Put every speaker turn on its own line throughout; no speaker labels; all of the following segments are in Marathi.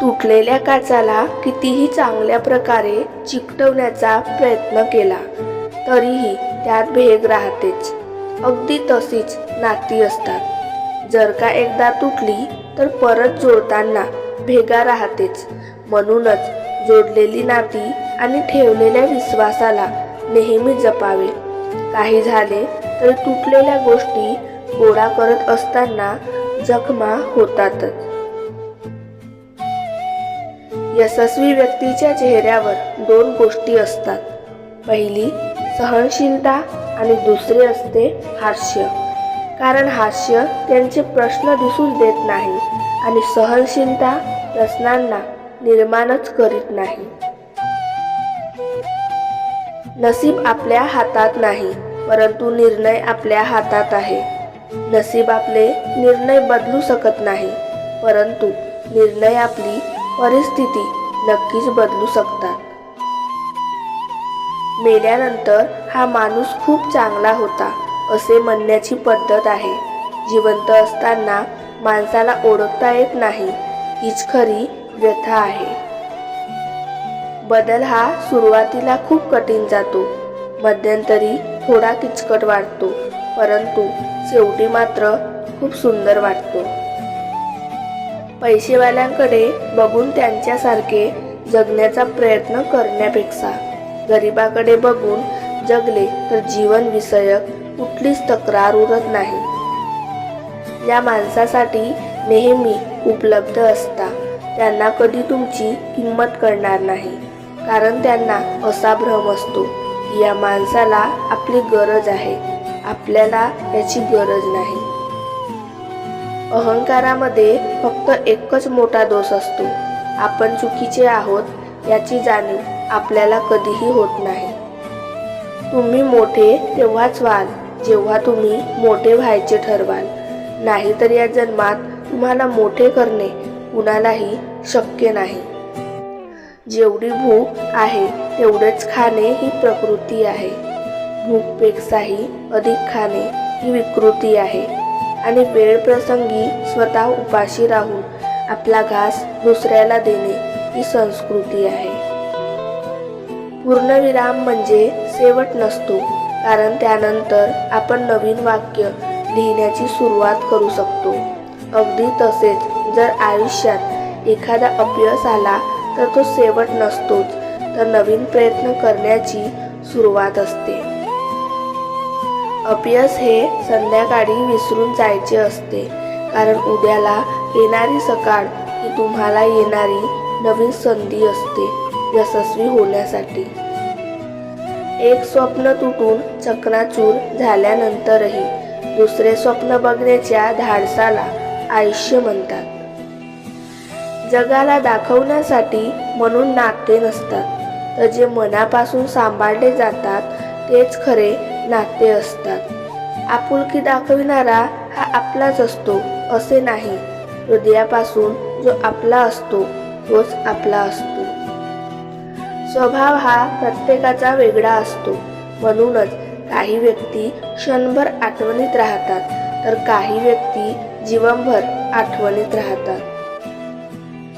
तुटलेल्या काचाला कितीही चांगल्या प्रकारे चिकटवण्याचा प्रयत्न केला तरीही त्यात भेग राहतेच. अगदी तशीच नाती असतात. जर का एकदा तुटली तर परत जोडताना भेगा राहतेच. म्हणूनच जोडलेली नाती आणि ठेवलेल्या विश्वासाला नेहमी जपावे. काही झाले तर तुटलेल्या गोष्टी गोळा करत असताना जखमा होतातच. यशस्वी व्यक्तीच्या चेहऱ्यावर दोन गोष्टी असतात. पहिली सहनशीलता आणि दुसरी असते हास्य. कारण हास्य त्यांचे प्रश्न दिसून देत नाही आणि सहनशीलता प्रश्नांना निर्माणच करीत नाही. नसीब आपल्या हातात नाही परंतु निर्णय आपल्या हातात आहे. नसीब आपले निर्णय बदलू शकत नाही परंतु निर्णय आपली परिस्थिती नक्कीच बदलू शकतात. मेल्यानंतर हा माणूस खूप चांगला होता असे म्हणण्याची पद्धत आहे. जिवंत असताना माणसाला ओळखता येत नाही हीच खरी व्यथा आहे. बदल हा सुरुवातीला खूप कठीण जातो मध्यंतरी थोडा किचकट वाटतो परंतु शेवटी मात्र खूप सुंदर वाटतो. पैसेवाल्यांकडे बघून त्यांच्यासारखे जगण्याचा प्रयत्न करण्यापेक्षा गरिबाकडे बघून जगले तर जीवन विषयक कुठलीच तक्रार उरत नाही. या माणसासाठी नेहमी उपलब्ध असता. त्यांना कधी तुमची किंमत करणार नाही. कारण त्यांना असा भ्रम असतो की या माणसाला आपली गरज आहे. आपल्याला याची गरज नाही. अहंकारामध्ये फक्त एकच मोठा दोष असतो. आपण चुकीचे आहोत याची जाणीव आपल्याला कधीही होत नाही. तुम्ही मोठे तेव्हाच व्हाल जेव्हा तुम्ही मोठे व्हायचे ठरवाल. नाहीतर या जन्मात तुम्हाला मोठे करणे कुणालाही शक्य नाही. जेवढी भूक आहे तेवढेच खाणे ही प्रकृती आहे. भूकपेक्षाही अधिक खाणे ही विकृती आहे. आणि वेळ प्रसंगी स्वतः उपाशी राहून आपला घास दुसऱ्याला देणे ही संस्कृती आहे. पूर्णविराम म्हणजे शेवट नसतो कारण त्यानंतर आपण नवीन वाक्य लिहिण्याची सुरुवात करू शकतो. अगदी तसेच जर आयुष्यात एखादा अपयश आला तर तो शेवट नसतोच तर नवीन प्रयत्न करण्याची सुरुवात असते. अपयश हे संध्याकाळी विसरून जायचे असते. कारण उद्याला येणारी सकाळ ही तुम्हाला येणारी नवीन संधी असते यशस्वी होण्यासाठी. एक स्वप्न तुटून चकनाचूर झाल्यानंतरही दुसरे स्वप्न बघण्याच्या धाडसाला आयुष्य म्हणतात. जगाला दाखवण्यासाठी म्हणून नाते नसतात तर जे मनापासून सांभाळले जातात तेच खरे नाते असतात. आपुलकी दाखविणारा हा आपलाच असतो असे नाही. हृदयापासून जो आपला असतो तोच आपला असतो. स्वभाव हा प्रत्येकाचा वेगळा असतो. म्हणूनच काही व्यक्ती क्षणभर आठवणीत राहतात तर काही व्यक्ती जीवनभर आठवणीत राहतात.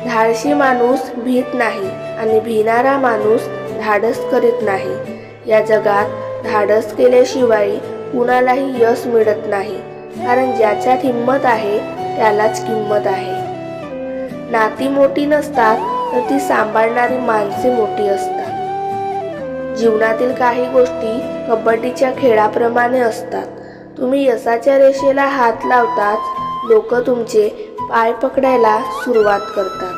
धाडशी माणूस भीत नाही आणि भिणारा माणूस धाडस करीत नाही. या जगात धाडस केल्याशिवाय कुणालाही यश मिळत नाही. कारण ज्याच्यात हिंमत आहे त्यालाच किंमत आहे. नाती मोठी नसतात तर ती सांभाळणारी माणसे मोठी असतात. जीवनातील काही गोष्टी कबड्डीच्या खेळाप्रमाणे असतात. तुम्ही यशाच्या रेषेला हात लावताच लोक तुमचे पाय पकडायला सुरुवात करतात.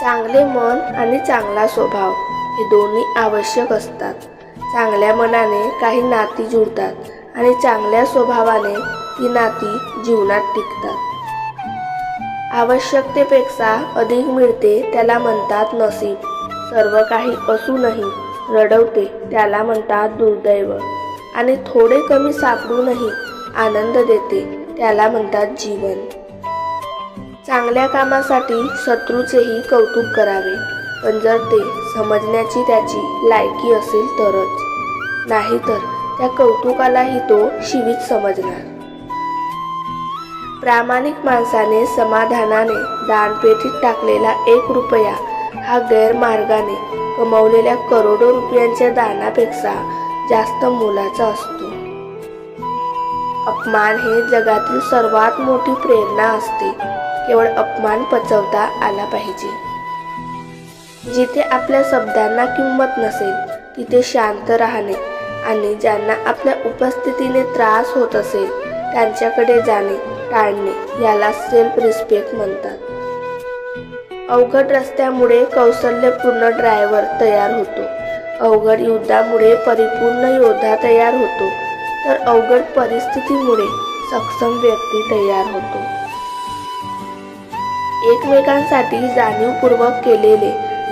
चांगले मन आणि चांगला स्वभाव हे दोन्ही आवश्यक असतात. चांगल्या मनाने काही नाती जुळतात आणि चांगल्या स्वभावाने ती नाती जीवनात टिकतात. आवश्यकतेपेक्षा अधिक मिळते त्याला म्हणतात नसीब. सर्व काही असूनही रडवते त्याला म्हणतात दुर्दैव. आणि थोडे कमी सापडूनही आनंद देते त्याला म्हणतात जीवन. चांगल्या कामासाठी शत्रूचेही कौतुक करावे. पण जर ते समजण्याची त्याची लायकी असेल तरच. नाहीतर त्या कौतुकालाही तो शिवीच समजणार. प्रामाणिक माणसाने समाधानाने दानपेटीत टाकलेला एक रुपया हा गैरमार्गाने कमवलेल्या करोडो रुपयांच्या दानापेक्षा जास्त मोलाचा असतो. अपमान हे जगातील सर्वात मोठी प्रेरणा असते. केवळ अपमान पचवता आला पाहिजे. जिथे आपल्या शब्दांना किंमत नसेल तिथे शांत राहणे आणि ज्यांना आपल्या उपस्थितीने त्रास होत असेल त्यांच्याकडे जाणे टाळणे याला सेल्फ रिस्पेक्ट म्हणतात. अवघड रस्त्यामुळे कौशल्यपूर्ण ड्रायव्हर तयार होतो. अवघड युद्धामुळे परिपूर्ण योद्धा तयार होतो. तर अवघड परिस्थितीमुळे सक्षम व्यक्ती तयार होतो. एकमेकांसाठी जाणीवपूर्वक केलेले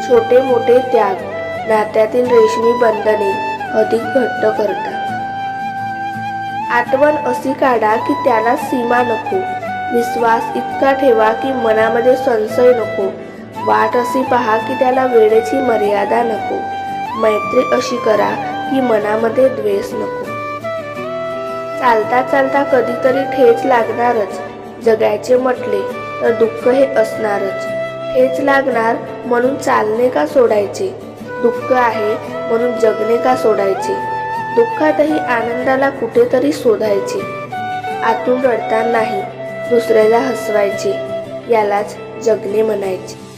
छोटे मोठे त्याग नात्यातील रेशमी बंधने अधिक घट्ट करतात. आठवण अशी काढा की त्याला सीमा नको. विश्वास इतका ठेवा की मनामध्ये संशय नको. वाट अशी पहा की त्याला वेळेची मर्यादा नको. मैत्री अशी करा की मनामध्ये द्वेष नको. चालता चालता कधीतरी ठेच लागणारच. जगायचे म्हटले तर दुःख हे असणारच. ठेच लागणार म्हणून चालणे का सोडायचे? दुःख आहे म्हणून जगणे का सोडायचे? दुःखातही आनंदाला कुठेतरी शोधायचे. आतून रडतानाही दुसऱ्याला हसवायचे. यालाच जगणे म्हणायचे.